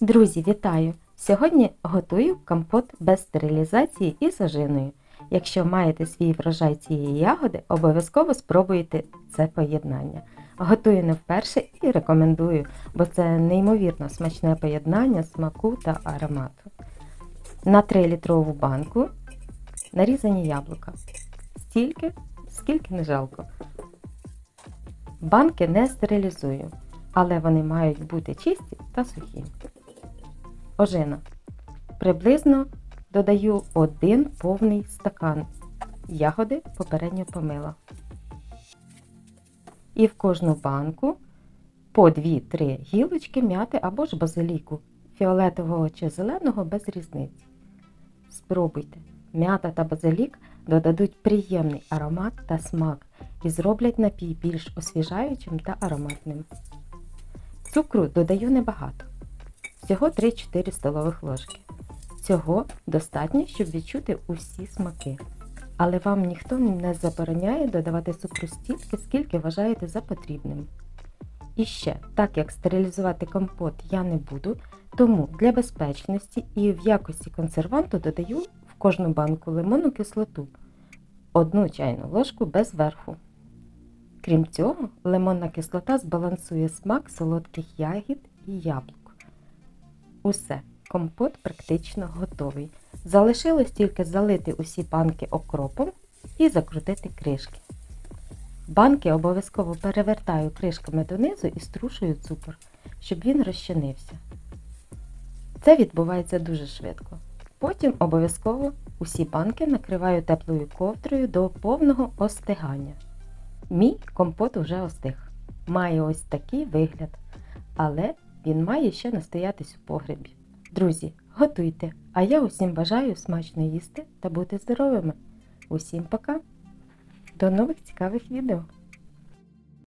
Друзі, вітаю! Сьогодні готую компот без стерилізації із ожиною. Якщо маєте свій врожай цієї ягоди, обов'язково спробуйте це поєднання. Готую не вперше і рекомендую, бо це неймовірно смачне поєднання смаку та аромату. На 3-літрову банку нарізані яблука. Стільки, скільки не жалко. Банки не стерилізую, але вони мають бути чисті та сухі. Ожина. Приблизно додаю один повний стакан. Ягоди попередньо помила. І в кожну банку по 2-3 гілочки м'яти або ж базиліку, фіолетового чи зеленого без різниці. Спробуйте. М'ята та базилік додадуть приємний аромат та смак і зроблять напій більш освіжаючим та ароматним. Цукру додаю небагато, всього 3-4 столових ложки. Цього достатньо, щоб відчути усі смаки. Але вам ніхто не забороняє додавати цукру стільки, скільки вважаєте за потрібним. І ще, так як стерилізувати компот я не буду, тому для безпечності і в якості консерванту додаю в кожну банку лимонну кислоту, одну чайну ложку без верху. Крім цього, лимонна кислота збалансує смак солодких ягід і яблук. Усе, компот практично готовий. Залишилось тільки залити усі банки окропом і закрутити кришки. Банки обов'язково перевертаю кришками донизу і струшую цукор, щоб він розчинився. Це відбувається дуже швидко. Потім обов'язково усі банки накриваю теплою ковдрою до повного остигання. Мій компот уже остиг. Має ось такий вигляд, але він має ще настоятись у погребі. Друзі, готуйте! А я усім бажаю смачно їсти та бути здоровими. Усім пока! До нових цікавих відео!